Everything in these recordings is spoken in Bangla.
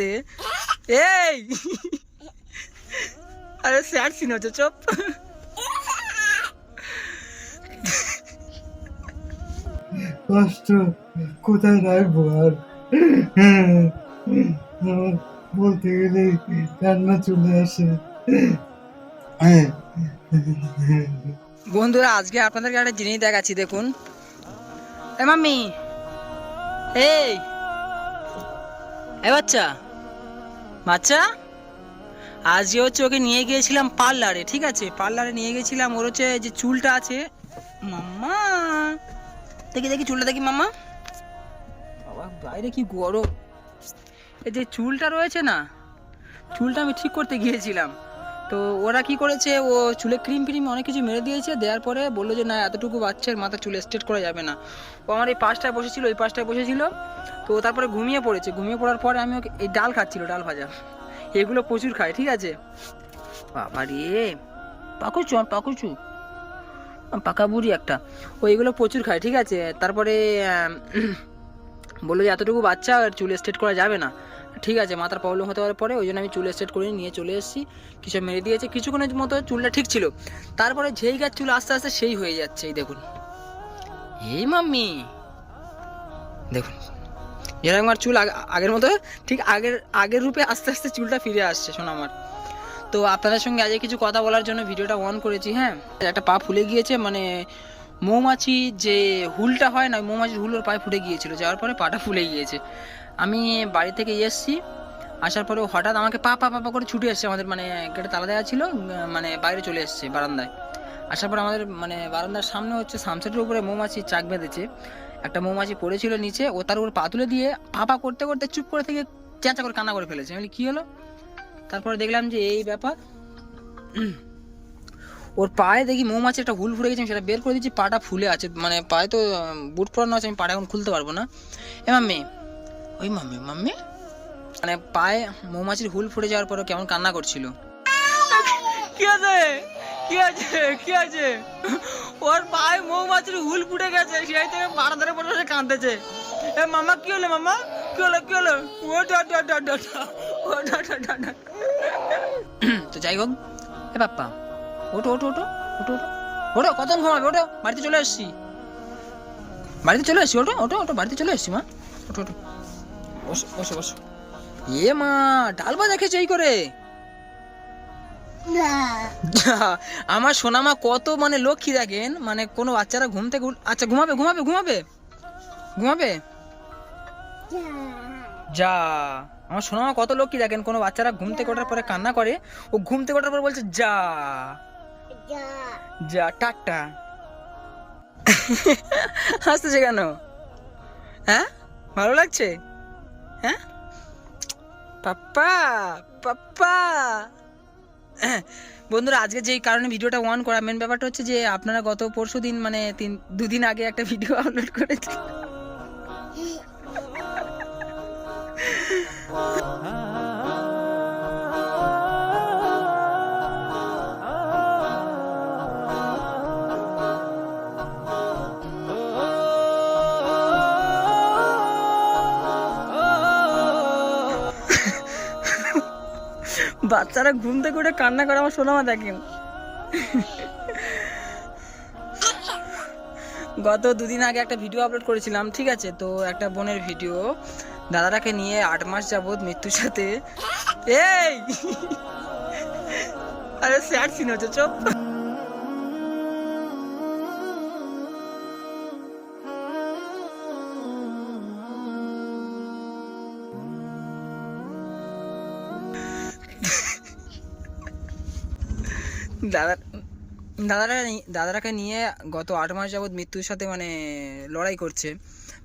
সাথে এই! আরে স্যার সিন হচ্ছে চুপ। কষ্ট কোথায় রাখব আর বলতে গেলে কান্না চলে আসে। বন্ধুরা আজকে আপনাদেরকে একটা জিনিস দেখাচ্ছি দেখুন। এ মাম্মি এই এ বাচ্চা। বাচ্চা? আজকে হচ্ছে ওকে নিয়ে গিয়েছিলাম পার্লারে, ঠিক আছে? পার্লারে নিয়ে গেছিলাম ওর হচ্ছে যে চুলটা আছে। মাম্মা! দেখি দেখি চুলটা, দেখি মাম্মা। বাবা, বাইরে কি গরম? এই যে চুলটা রয়েছে না, চুলটা আমি ঠিক করতে গিয়েছিলাম। তো ওরা কি করেছে? ও চুলে ক্রিম ফ্রিম অনেক কিছু মেরে দিয়েছে, দেওয়ার পরে বলল যে, না, এতটুকু বাচ্চার মাথা চুল স্ট্রেট করা যাবে না। ও আমার এই পাশটায় বসেছিল, ওই পাশটায় বসেছিল। তো তারপরে ঘুমিয়ে পড়েছে। ঘুমিয়ে পড়ার পরে আমি ওকে এই ডাল খাচ্ছিল, ডাল ভাজা। এগুলো প্রচুর খায়, ঠিক আছে? বাবা রে, পাকুচু আর পাকুচু। পাকা বুড়ি একটা। ও এগুলো প্রচুর খায়, ঠিক আছে? তারপরে বলল যে, এতটুকু বাচ্চা চুল স্ট্রেট করা যাবে না। ঠিক আছে মাথার প্রবলেম হতে পারার পরে ওই জন্য আমি চুল স্ট্রেট করে নিয়ে চলে এসেছি। কিছু মেরে দিয়েছে, কিছুক্ষণের মতো চুলটা ঠিক ছিল। তারপরে যেই গাছ চুল আস্তে আস্তে সেই হয়ে যাচ্ছে, এই দেখুন। এই মাম্মি। দেখুন এরকম আর চুল আগের মতো, ঠিক আগের আগের রূপে আস্তে আস্তে চুলটা ফিরে আসছে, শোনো আমার। তো আপনাদের সঙ্গে আজকে কিছু কথা বলার জন্য ভিডিওটা অন করেছি হ্যাঁ? একটা পা ফুলে গিয়েছে মানে মৌমাছি যে হুলটা হয় না মৌমাছির হুল ওর পায়ে ফুটে গিয়েছিল, যাওয়ার পরে পাটা ফুলে গিয়েছে। আমি বাড়ি থেকে এসেছি। আসার পরে হঠাৎ আমাকে পা পা পা করে ছুটে এসছে আমাদের মানে গেটে তালা দেওয়া ছিল মানে বাইরে চলে এসছে বারান্দায়। আসার পর আমাদের মানে বারান্দার সামনে হচ্ছে সামসেটের উপরে মৌমাছি চাক বেঁধেছে। একটা মৌমাছি পড়েছিল নিচে, ও তার উপর পা তুলে দিয়ে পা পা করতে করতে চুপ করে থেকে চেঁচা করে কান্না করে ফেলেছে। আমি কি হলো? তারপরে দেখলাম যে এই ব্যাপার। ওর পায়ে দেখি মৌমাছি একটা হুল ফুলে গেছে, আমি সেটা বের করে দিচ্ছি, পাটা ফুলে আছে মানে পায়ে তো বুট পরানো আছে, আমি পাটা এখন খুলতে পারব না। এ মাম্মি ওই মাম্মি মাম্মি? মানে পায়ে মৌমাছির হুল ফুটে যাওয়ার পরে কেমন কান্না করছিল? কি আছে? কি আছে? কি আছে? ওর পায়ে মৌমাছির হুল ফুটে গেছে সেই থেকে পাড়া ধরে পড়ে বসে কাঁদতেছে। এ মামা কি হলো মামা কি হলো কি হলো? ও ডা ডা ডা ডা ডা, ও ডা ডা ডা ডা। তো যাই হোক এ বাপ্পা ওটো ওটো ওটো ওটো ওটো ওটো কতক্ষণ ঘুমাবে? ওটো বাড়িতে চলে এসছি। বাড়িতে চলে এসছি ওটো ওটো ওটো বাড়িতে চলে এসছি মা। ওটো ওটো বসো বসো বসো। এ মা ডাল ভাজা খেয়েছে এই করে? আমার সোনামা কত মানে লক্ষ্মী দেখেন মানে কোনো বাচ্চারা ঘুম থেকে আচ্ছা ঘুমাবে ঘুমাবে ঘুমাবে? ঘুমাবে? যা। আমার সোনামা কত লক্ষ্মী দেখেন কোনো বাচ্চারা ঘুম থেকে ওঠার পরে কান্না করে ও ঘুম থেকে ওঠার পরে বলছে যা। যা টাটা। হাসতেছে কেন? হ্যাঁ? ভালো লাগছে? হ্যাঁ? পাপ্পা বন্ধুরা, আজকে যেই কারণে ভিডিওটা অন করা মেন ব্যাপারটা হচ্ছে যে আপনারা গত পরশু দিন মানে তিন, দুদিন আগে একটা ভিডিও আপলোড করেছে বাচ্চারা ঘুম থেকে উঠে কান্না করে, আমার সোনামা দেখেন। গত দুদিন আগে একটা ভিডিও আপলোড করেছিলাম, ঠিক আছে? তো একটা বোনের ভিডিও দাদাটাকে নিয়ে আট মাস যাবৎ মৃত্যুর সাথে। এই! আরে স্যার সিন হচ্ছে, চোপ। দাদা, দাদারা দাদারাকে নিয়ে গত আট মাস যাবৎ মৃত্যুর সাথে মানে লড়াই করছে।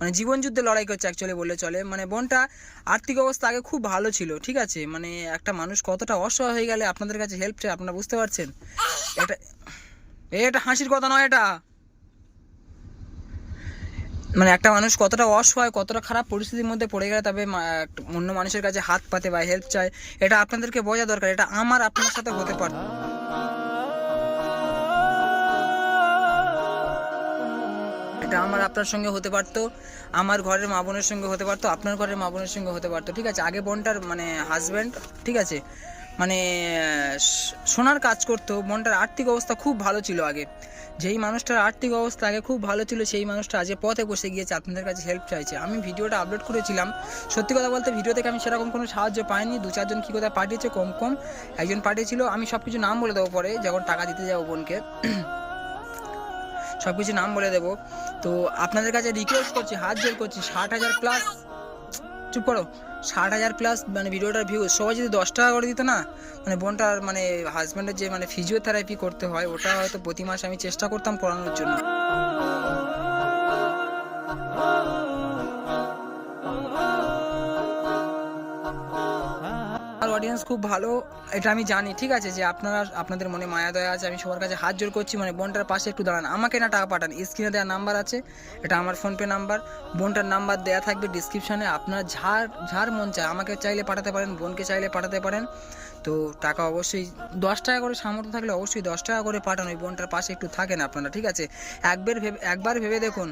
মানে জীবন যুদ্ধে লড়াই করছে অ্যাকচুয়ালি বললে চলে। মানে বোনটা আর্থিক অবস্থা আগে খুব ভালো ছিল, ঠিক আছে? মানে একটা মানুষ কতটা অসহায় হয়ে গেলে আপনাদের কাছে হেল্প চাই আপনারা বুঝতে পারছেন? এটা এটা হাসির কথা নয় এটা। মানে একটা মানুষ কতটা অসহায় কতটা খারাপ পরিস্থিতির মধ্যে পড়ে গেলে তবে অন্য মানুষের কাছে হাত পাতে বা হেল্প চায়, এটা আপনাদেরকে বোঝা দরকার, এটা আমার আপনার সাথে হতে পারে। এটা আমার আপনার সঙ্গে হতে পারতো, আমার ঘরের মা বোনের সঙ্গে হতে পারতো, আপনার ঘরের মা বোনের সঙ্গে হতে পারতো, ঠিক আছে? আগে বোনটার মানে হাজব্যান্ড ঠিক আছে? মানে সোনার কাজ করতো, মনটার আর্থিক অবস্থা খুব ভালো ছিল আগে। যেই মানুষটার আর্থিক অবস্থা আগে খুব ভালো ছিল, সেই মানুষটা আজ পথে বসে গিয়েছে, আপনাদের কাছে হেল্প চাইছে। আমি ভিডিওটা আপলোড করেছিলাম। সত্যি কথা বলতে ভিডিও থেকে আমি সেরকম কোনো সাহায্য পাইনি। দু চারজন কী কোথায় পাঠিয়েছে, কম কম। একজন পাঠিয়েছিল, আমি সব কিছু নাম বলে দেবো পরে, যখন টাকা দিতে যাব বোনকে। সব কিছু নাম বলে দেবো। তো আপনাদের কাছে রিকোয়েস্ট করছি, হাত জোর করছি, ষাট হাজার প্লাস চুপ করো। ষাট হাজার প্লাস মানে ভিডিওটার ভিউ সবাই যদি দশ টাকা করে দিত না মানে বোনটার মানে হাজব্যান্ডের যে মানে ফিজিওথেরাপি করতে হয়, ওটা হয়তো প্রতি মাসে আমি চেষ্টা করতাম করানোর জন্য। অডিয়েন্স খুব ভালো, এটা আমি জানি, ঠিক আছে? যে আপনারা, আপনাদের মনে মায়া, দয়া আছে, আমি সবার কাছে হাত জোর করছি মানে বোনটার পাশে একটু দাঁড়ান। আমাকে না টাকা পাঠান স্ক্রিনে দেওয়া নাম্বার আছে, এটা আমার ফোনপে নাম্বার বোনটার নাম্বার দেওয়া থাকবে ডিসক্রিপশানে আপনার ঝাড় ঝাড় মন চায়, আমাকে চাইলে পাঠাতে পারেন, বোনকে চাইলে পাঠাতে পারেন। তো টাকা অবশ্যই, দশ টাকা করে সামর্থ্য থাকলে অবশ্যই দশ টাকা করে পাঠান, ওই বোনটার পাশে একটু থাকেন আপনারা, ঠিক আছে? একবার ভেবে একবার ভেবে দেখুন,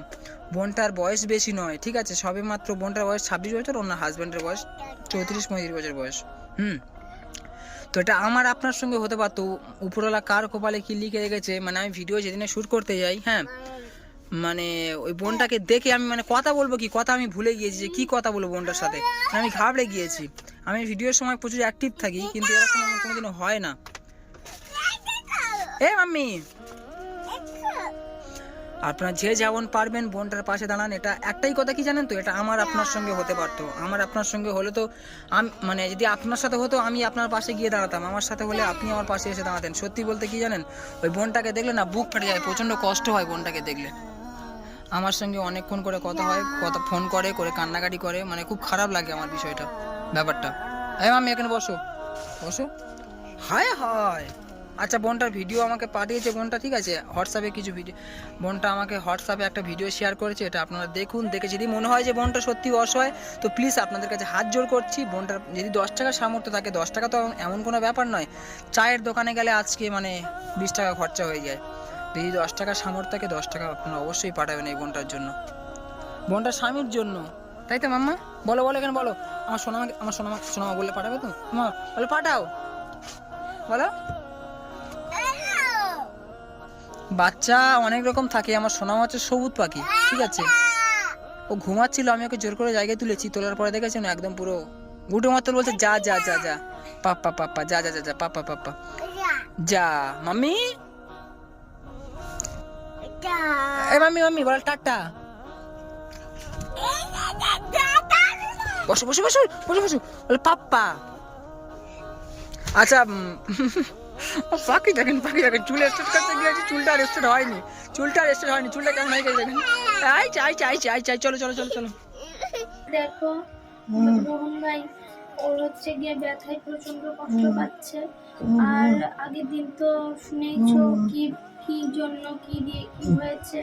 বোনটার বয়স বেশি নয়, ঠিক আছে? সবে মাত্র বোনটার বয়স ছাব্বিশ বছর ওনার হাজব্যান্ডের বয়স চৌত্রিশ পঁয়ত্রিশ বছর বয়স। হুম। তো এটা আমার আপনার সঙ্গে হতে পারতো। উপরওয়ালা কার কপালে কি লিখে রেখেছে? মানে আমি ভিডিও যেদিনে শ্যুট করতে যাই হ্যাঁ মানে ওই বোনটাকে দেখে আমি মানে কথা বলব কি? কথা আমি ভুলে গিয়েছি যে কি কথা বলব বোনটার সাথে। আমি ঘাবড়ে গিয়েছি। আমি ভিডিওর সময় প্রচুর অ্যাক্টিভ থাকি, কিন্তু এরকম আমার কোনোদিনও হয় না। এ মাম্মি! আপনারা যে যেমন পারবেন বোনটার পাশে দাঁড়ান, এটা একটাই কথা কি জানেন তো? এটা আমার আপনার সঙ্গে হতে পারতো। আমার আপনার সঙ্গে হলে তো আমি মানে যদি আপনার সাথে হতো, আমি আপনার পাশে গিয়ে দাঁড়াতাম। আমার সাথে হলে আপনি আমার পাশে এসে দাঁড়াতেন। সত্যি বলতে কি জানেন? ওই বোনটাকে দেখলে না বুক ফেটে যায়, প্রচণ্ড কষ্ট হয় বোনটাকে দেখলে। আমার সঙ্গে অনেকক্ষণ করে কথা হয়, কথা ফোন করে করে কান্নাকাটি করে মানে খুব খারাপ লাগে আমার বিষয়টা, ব্যাপারটা। এই মামি এখানে বসো। বসো। হায় হায়! আচ্ছা বোনটার ভিডিও আমাকে পাঠিয়েছে, বোনটা ঠিক আছে? হোয়াটসঅ্যাপে কিছু ভিডিও বোনটা আমাকে হোয়াটসঅ্যাপে একটা ভিডিও শেয়ার করেছে, এটা আপনারা দেখুন, দেখে যদি মনে হয় যে বোনটা সত্যি অসহায়, তো প্লিজ আপনাদের কাছে হাত জোর করছি। বোনটার যদি দশ টাকার সামর্থ্য থাকে, দশ টাকা তো এমন কোনো ব্যাপার নয়। চায়ের দোকানে গেলে আজকে মানে বিশ টাকা খরচা হয়ে যায়। যদি দশ টাকার সামর্থ্য থাকে, দশ টাকা আপনারা অবশ্যই পাঠাবেন এই বোনটার জন্য। বোনটার স্বামীর জন্য। তাই তো, মাম্মা? বলো বলো এখানে, বলো। আমার সোনামা আমার সোনামা সোনামা বললে পাঠাবে তো? মা, বলো, পাঠাও। বলো। বাচ্চা অনেক রকম থাকে, আমার সোনামা হচ্ছে সবুজ পাখি, ঠিক আছে? ও ঘুমাচ্ছিল, আমি ওকে জোর করে জায়গায় তুলেছি, তোলার পরে দেখেছি না একদম পুরো গুটো মাত্র বলছে, যা যা যা যা পাপ্পা পাপ্পা যা যা যা যা পাপ্পা পাপ্পা যা, মাম্মি। এ মাম্মি মাম্মি, বল, টাটা। বসো বসো বসো বসো বসো বলে, পাপ্পা। আচ্ছা পাখি দেখেন পাখি দেখেন চুল স্টেট করতে গিয়েছি চুলটা আর স্টেট হয়নি। চুলটা আর হয়নি চুলটা কেমন হয়ে গেছে দেখেন। আই চাই চাই চাই চাই চলো চলো চলো চলো। দেখো মোহন ভাই ওর হচ্ছে গিয়ে ব্যথায় প্রচণ্ড কষ্ট পাচ্ছে। আর আগের দিন তো শুনেইছো কি কি জন্য কি দিয়ে কি হয়েছে?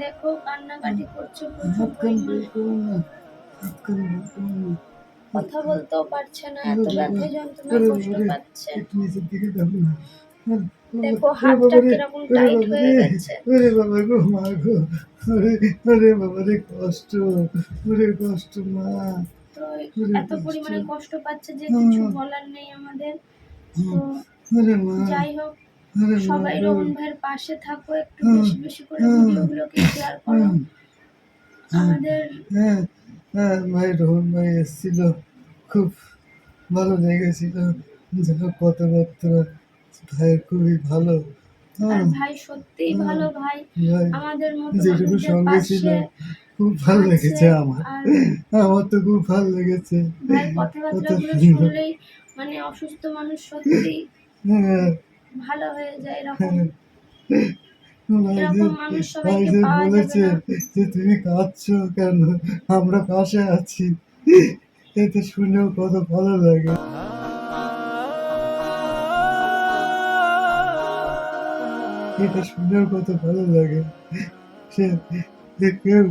দেখো কান্নাকাটি করছে প্রচুর কথা বলতেও পারছে না এত ব্যথায় যন্ত্রণা কষ্ট পাচ্ছে দেখো হাতটা কীরকম টাইট হয়ে গেছে। ওরে বাবা গো মা গো ওরে বাবা রে কষ্ট ওরে কষ্ট মা। এত পরিমাণে কষ্ট পাচ্ছে যে কিছু বলার নেই আমাদের। যাই হোক সবাই রোহন ভাইয়ের পাশে থাকো একটু বেশি বেশি করে ভিডিওগুলোকে শেয়ার করো। আমাদের হ্যাঁ হ্যাঁ ভাই রোহন ভাই এসেছিল। খুব ভালো লেগেছিল যারা কথাবার্তা ভাইয়ের খুবই ভালো। হ্যাঁ। ভাই সত্যিই ভালো ভাই। আমাদের মতো যেটুকু সঙ্গে ছিল। খুব ভালো লেগেছে আমার। আমার তো খুব ভালো লেগেছে। ভাই কথাবার্তা গুলো কত শুনলেই মানে অসুস্থ মানুষ সত্যি হ্যাঁ। ভালো হয়ে যায় এরকম। বলেছে যে তুমি কাঁদছো কেন? আমরা পাশে আছি। এতে শুনেও কত ভালো লাগে। এটা শুনেও কত ভালো লাগে। সে কেউ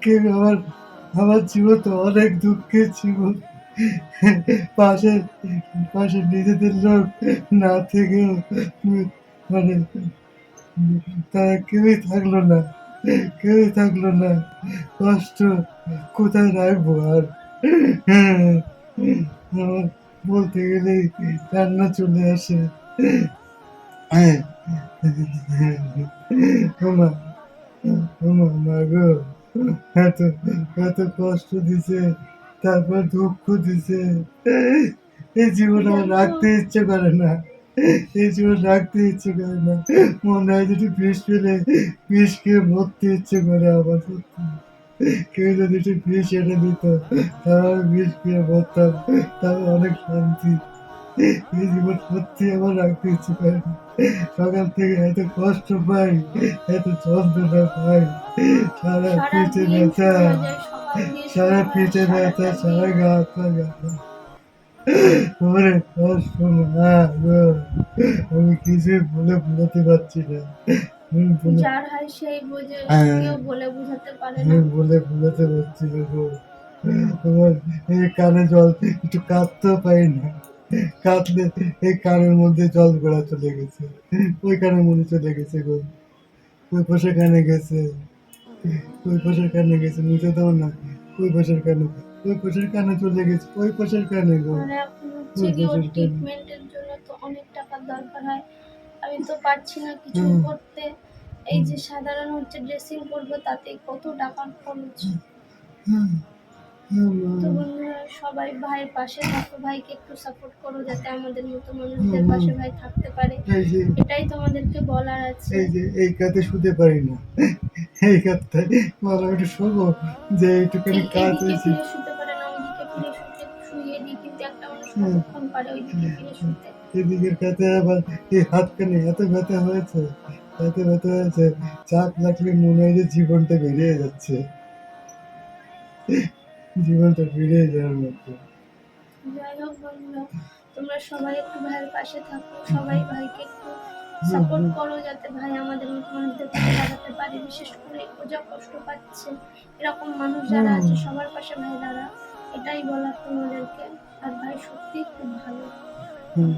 কেউ আমার আমার জীবন তো অনেক দুঃখের জীবন। পাশে পাশে নিজেদের লোক না থেকেও মানে তারা কেউই থাকল না কেউ থাকল না। কষ্ট কোথায় রাখব আর? বলতে গেলেই কান্না চলে আসে। এত এত কষ্ট দিছে, তারপর দুঃখ দিছে। এই জীবন আমার রাখতে ইচ্ছে করে না। এই জীবন রাখতে ইচ্ছে করে না। মনে হয় যদি বিষ পেলে বিষ খেয়ে মরতে ইচ্ছে করে আমার সত্যি কেউ যদি একটু বিষ এনে দিত তাহলে বিষ খেয়ে মরতাম। তাহলে অনেক শান্তি। এই জীবন সত্যি আমার রাখতে ইচ্ছে করে না। সকাল থেকে এত কষ্ট পাই এত যন্ত্রণা পাই। সারা পিঠে ব্যথা। সারা পিঠে ব্যথা সারা গা হাত পা ব্যথা। না আমি কিছুই বলে বোঝাতে পারছি না। বলে যার হয় সেই বোঝে। কেউ বলে বোঝাতে পারে না। বলে বোঝাতে পারছি না গো। তোমার এই কানে জল একটু কাঁদতেও পারি না কাঁদলে এই কানের মধ্যে জল গড়া চলে গেছে। ওই কানের মধ্যে চলে গেছে গো। ওই পাশে কানে গেছে। ওই পাশের কানে গেছে মুছে দাও না ওই পাশের কানে ওই পাশের কানে চলে গেছে? ওই পাশের কানে গো? ট্রিটমেন্টের জন্য তো অনেক টাকার দরকার হয়। আমি তো পারছি না কিছু করতে। এই যে সাধারণ হচ্ছে ড্রেসিং করব তাতে কত টাকার খরচ? তো। বন্ধুরা সবাই ভাইয়ের পাশে থাকো। ভাইকে একটু সাপোর্ট করো যাতে আমাদের মতো মানুষদের পাশে ভাই থাকতে পারে। এটাই তোমাদেরকে বলার আছে। এই যে এই কাতে শুতে পারি না। এই কাতটায় বলো একটু শোবো যে এইটুখানি এই- কাজ হয়েছে পারে ওইদিকে ফিরে এদিকের কাতে আবার এই হাতখানে এত ব্যথা হয়েছে এত ব্যথা হয়েছে চাপ লাগলে মনে হয় যে জীবনটা বেরিয়ে যাচ্ছে। জীবনটা বেরিয়ে যাওয়ার মতো। যাই হোক বন্ধুরা তোমরা সবাই একটু ভাইয়ের পাশে থাকো সবাই ভাইকে একটু সাপোর্ট করো যাতে ভাই আমাদের মতো মানুষদের পাশে দাঁড়াতে পারে বিশেষ করে যা কষ্ট পাচ্ছে। এরকম মানুষ যারা আছে সবার পাশে ভাই দাঁড়া এটাই বলার তোমাদেরকে। আর মানে ভাই সত্যি খুব ভালো। হুম।